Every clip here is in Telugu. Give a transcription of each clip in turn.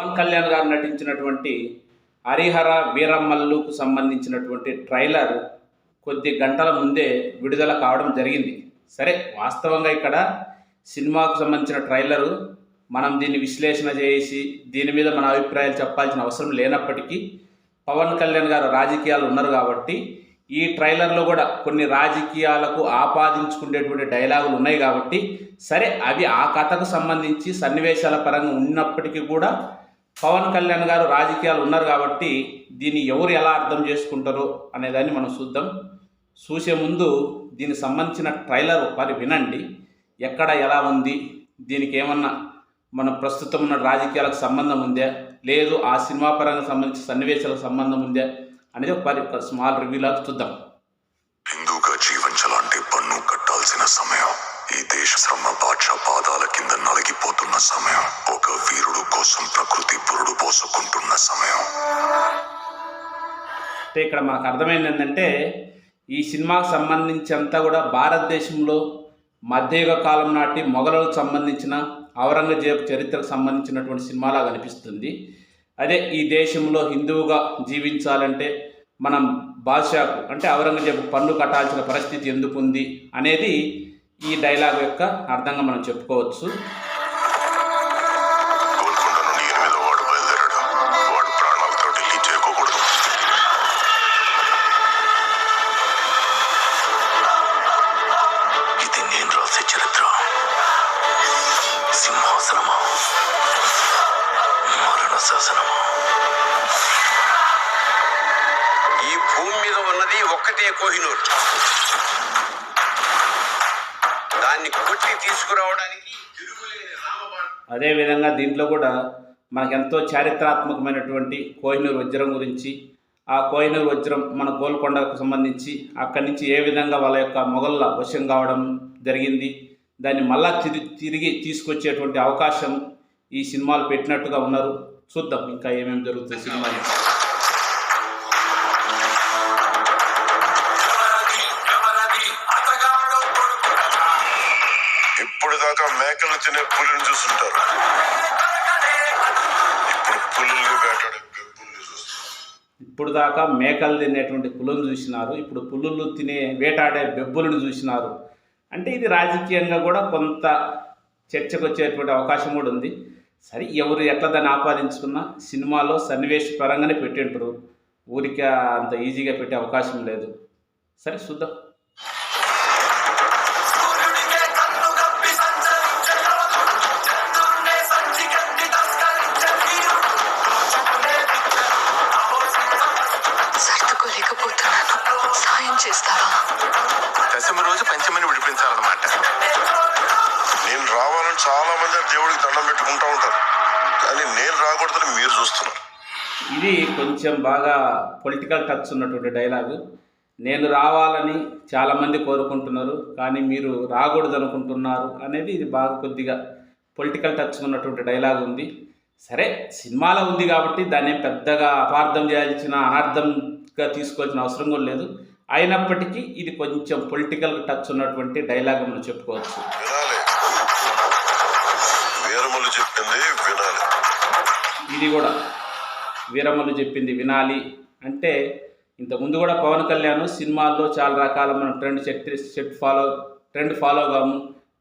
పవన్ కళ్యాణ్ గారు నటించినటువంటి హరిహర వీరమల్లుకు సంబంధించినటువంటి ట్రైలర్ కొద్ది గంటల ముందే విడుదల కావడం జరిగింది. సరే వాస్తవంగా ఇక్కడ సినిమాకు సంబంధించిన ట్రైలరు మనం దీన్ని విశ్లేషణ చేసి దీని మీద మన అభిప్రాయాలు చెప్పాల్సిన అవసరం లేనప్పటికీ పవన్ కళ్యాణ్ గారు రాజకీయాలు ఉన్నారు కాబట్టి ఈ ట్రైలర్లో కూడా కొన్ని రాజకీయాలకు ఆపాదించుకునేటువంటి డైలాగులు ఉన్నాయి కాబట్టి సరే అవి ఆ కథకు సంబంధించి సన్నివేశాల పరంగా ఉన్నప్పటికీ కూడా పవన్ కళ్యాణ్ గారు రాజకీయాలు ఉన్నారు కాబట్టి దీన్ని ఎవరు ఎలా అర్థం చేసుకుంటారో అనేదాన్ని మనం చూద్దాం. చూసే ముందు దీనికి సంబంధించిన ట్రైలర్ ఒకసారి వినండి. ఎక్కడ ఎలా ఉంది? దీనికి ఏమన్నా మన ప్రస్తుతం ఉన్న రాజకీయాలకు సంబంధం ఉందా? లేదు ఆ సినిమా పరంగా సంబంధించిన సన్నివేశాలకు సంబంధం ఉందా? అనేది ఒకసారి ఒక స్మాల్ రివ్యూలాగా చూద్దాం. అంటే ఇక్కడ మనకు అర్థమైంది ఏంటంటే ఈ సినిమాకు సంబంధించి అంతా కూడా భారతదేశంలో మధ్యయుగ కాలం నాటి మొఘలకు సంబంధించిన ఔరంగజేబు చరిత్రకు సంబంధించినటువంటి సినిమాలా కనిపిస్తుంది అదే ఈ దేశంలో హిందువుగా జీవించాలంటే మనం బాద్షాకు అంటే ఔరంగజేబు పన్ను కట్టాల్సిన పరిస్థితి ఎందుకు ఉంది అనేది ఈ డైలాగ్ యొక్క అర్థంగా మనం చెప్పుకోవచ్చు. శాసనము మరణ శాసనము ఈ భూమి మీద ఉన్నది ఒక్కటే కోహినూర్. దాన్ని కొట్టి తీసుకురావడానికి అదే విధంగా అదేవిధంగా దీంట్లో కూడా మనకెంతో చారిత్రాత్మకమైనటువంటి కోహినూరు వజ్రం గురించి ఆ కోహినూరు వజ్రం మన గోల్కొండకు సంబంధించి అక్కడి నుంచి ఏ విధంగా వాళ్ళ యొక్క మొఘళ్ళ వశం కావడం జరిగింది దాన్ని మళ్ళా తిరిగి తిరిగి తీసుకొచ్చేటువంటి అవకాశం ఈ సినిమాలు పెట్టినట్టుగా ఉన్నారు. చూద్దాం ఇంకా ఏమేమి జరుగుతుంది సినిమాలో. ఇప్పుడు దాకా మేకలు తినే పులిని చూస్తుంటారు ఇప్పుడు వేటాడే ఇప్పుడు దాకా మేకలు తినేటువంటి పులులను చూసినారు. ఇప్పుడు పులులు తినే వేటాడే బెబ్బులను చూసినారు. అంటే ఇది రాజకీయంగా కూడా కొంత చర్చకు వచ్చేటువంటి అవకాశం కూడా ఉంది. సరే ఎవరు ఎట్లా దాన్ని ఆపాదించుకున్నా సినిమాలో సన్నివేశ పరంగానే పెట్టింటారు ఊరికే అంత ఈజీగా పెట్టే అవకాశం లేదు. సరే చూద్దాం. రోజు పంచమిని విడిపించాలన్నమాట. నేను రావాలని చాలా మంది దేవుడికి దండం పెట్టుకుంటా ఉంటారు. కానీ నేను రాకూడదని మీరు చూస్తున్నారు. ఇది కొంచెం బాగా పొలిటికల్ టచ్ ఉన్నటువంటి డైలాగు నేను రావాలని చాలామంది కోరుకుంటున్నారు కానీ మీరు రాకూడదు అనుకుంటున్నారు అనేది ఇది బాగా కొద్దిగా పొలిటికల్ టచ్ ఉన్నటువంటి డైలాగ్ ఉంది. సరే సినిమాలో ఉంది కాబట్టి దాన్ని ఏం పెద్దగా అపార్థం చేయాల్సిన అనార్థంగా తీసుకోవాల్సిన అవసరం కూడా లేదు. అయినప్పటికీ ఇది కొంచెం పొలిటికల్ టచ్ ఉన్నటువంటి డైలాగ్ మనం చెప్పుకోవచ్చు. వీరములు ఇది కూడా వీరమ్మలు చెప్పింది వినాలి అంటే ఇంతకుముందు కూడా పవన్ కళ్యాణ్ సినిమాల్లో చాలా రకాల మనం trend set set follow trend follow కాము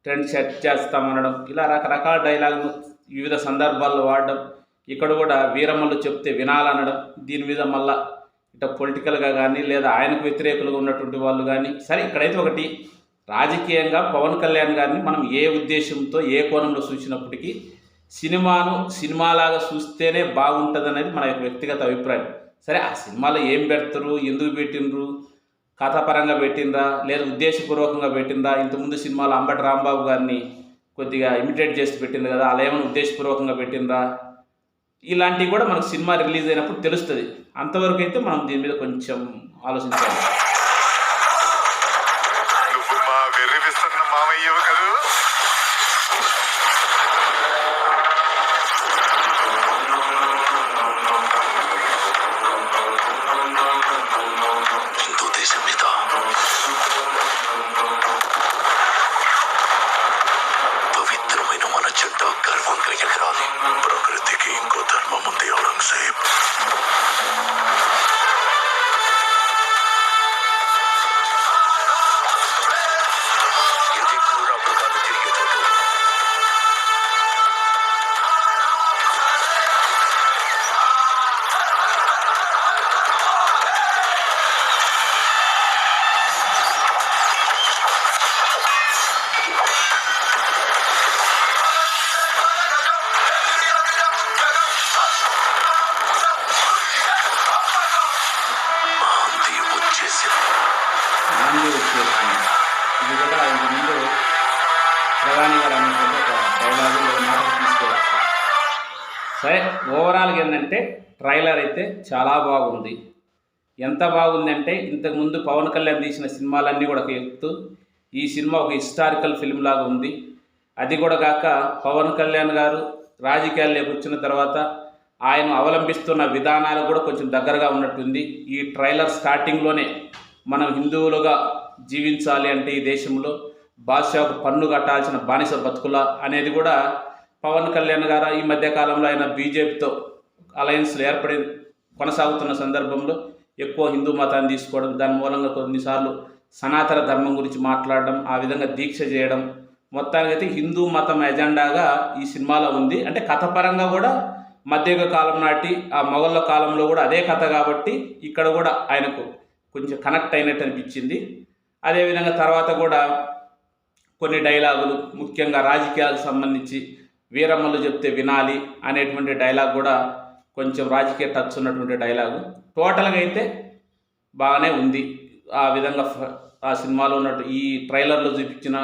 ట్రెండ్ సెట్ చేస్తామనడం ఇలా రకరకాల డైలాగులు వివిధ సందర్భాల్లో వాడడం ఇక్కడ కూడా వీరమ్మలు చెప్తే వినాలనడం దీని మీద మళ్ళా అంటే పొలిటికల్గా కానీ లేదా ఆయనకు వ్యతిరేకులుగా ఉన్నటువంటి వాళ్ళు కానీ సరే ఇక్కడైతే ఒకటి రాజకీయంగా పవన్ కళ్యాణ్ గారిని మనం ఏ ఉద్దేశంతో ఏ కోణంలో చూసినప్పటికీ సినిమాను సినిమాలాగా చూస్తేనే బాగుంటుంది అనేది మన యొక్క వ్యక్తిగత అభిప్రాయం. సరే ఆ సినిమాలో ఏం పెడతారు ఎందుకు పెట్టిండ్రు కథాపరంగా పెట్టిండ్రా లేదా ఉద్దేశపూర్వకంగా పెట్టిందా ఇంతకుముందు సినిమాలో అంబటి రాంబాబు గారిని కొద్దిగా ఇమిటేట్ చేసి పెట్టింది కదా అలా ఏమైనా ఉద్దేశపూర్వకంగా పెట్టిందా? ఇలాంటివి కూడా మనకు సినిమా రిలీజ్ అయినప్పుడు తెలుస్తుంది. అంతవరకు అయితే మనం దీని మీద కొంచెం ఆలోచించాలి. సరే ఓవరాల్గా ఏంటంటే ట్రైలర్ అయితే చాలా బాగుంది. ఎంత బాగుందంటే ఇంతకుముందు పవన్ కళ్యాణ్ తీసిన సినిమాలన్నీ కూడా ఒక ఎత్తు. ఈ సినిమా ఒక హిస్టారికల్ ఫిల్మ్ లాగా ఉంది. అది కూడా కాక పవన్ కళ్యాణ్ గారు రాజకీయాల్లోకి వచ్చిన తర్వాత ఆయన అవలంబిస్తున్న విధానాలు కూడా కొంచెం దగ్గరగా ఉన్నట్టుంది. ఈ ట్రైలర్ స్టార్టింగ్లోనే మనం హిందువులుగా జీవించాలి అంటే ఈ దేశంలో బాద్షాకు పన్ను కట్టాల్సిన బానిస బతుకుల అనేది కూడా పవన్ కళ్యాణ్ గారు ఈ మధ్యకాలంలో ఆయన బీజేపీతో అలయన్స్లు ఏర్పడి కొనసాగుతున్న సందర్భంలో ఎక్కువ హిందూ మతాన్ని తీసుకోవడం దాని మూలంగా కొన్నిసార్లు సనాతన ధర్మం గురించి మాట్లాడడం ఆ విధంగా దీక్ష చేయడం. మొత్తానికైతే హిందూ మతం ఎజెండాగా ఈ సినిమాలో ఉంది. అంటే కథపరంగా కూడా మధ్యయుగ కాలం నాటి ఆ మొఘళ్ళ కాలంలో కూడా అదే కథ కాబట్టి ఇక్కడ కూడా ఆయనకు కొంచెం కనెక్ట్ అయినట్టు అనిపించింది. అదేవిధంగా తర్వాత కూడా కొన్ని డైలాగులు ముఖ్యంగా రాజకీయాలకు సంబంధించి వీరమ్మలు చెప్తే వినాలి అనేటువంటి డైలాగ్ కూడా కొంచెం రాజకీయ టచ్ ఉన్నటువంటి డైలాగు. టోటల్గా అయితే బాగానే ఉంది. ఆ విధంగా ఆ సినిమాలో ఉన్నట్టు ఈ ట్రైలర్లో చూపించిన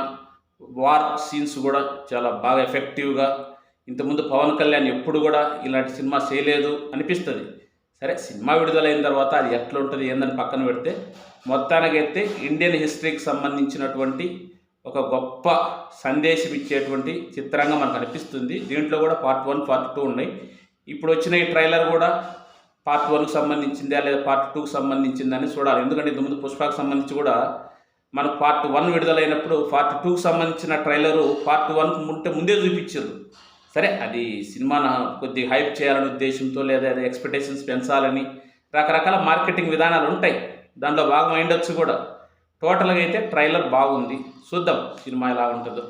వార్ సీన్స్ కూడా చాలా బాగా ఎఫెక్టివ్గా ఇంతకుముందు పవన్ కళ్యాణ్ ఎప్పుడు కూడా ఇలాంటి సినిమా చేయలేదు అనిపిస్తుంది. సరే సినిమా విడుదలైన తర్వాత అది ఎట్లా ఉంటుంది ఏందని పక్కన పెడితే మొత్తానికైతే ఇండియన్ హిస్టరీకి సంబంధించినటువంటి ఒక గొప్ప సందేశం ఇచ్చేటువంటి చిత్రంగా మనకు అనిపిస్తుంది. దీంట్లో కూడా పార్ట్ వన్ పార్ట్ టూ ఉన్నాయి. ఇప్పుడు వచ్చిన ఈ ట్రైలర్ కూడా పార్ట్ వన్కి సంబంధించిందా లేదా పార్ట్ టూకి సంబంధించిందని చూడాలి. ఎందుకంటే ఇంతకుముందు పుష్పకు సంబంధించి కూడా మనకు పార్ట్ వన్ విడుదలైనప్పుడు పార్ట్ టూకి సంబంధించిన ట్రైలరు పార్ట్ వన్ ఉంటే ముందే చూపించారు. సరే అది సినిమాను కొద్దిగా హైప్ చేయాలనే ఉద్దేశంతో లేదా ఎక్స్పెక్టేషన్స్ పెంచాలని రకరకాల మార్కెటింగ్ విధానాలు ఉంటాయి. దాంట్లో భాగం అయిండొచ్చు కూడా. టోటల్గా అయితే ట్రైలర్ బాగుంది. చూద్దాం సినిమా ఎలా ఉంటుందో.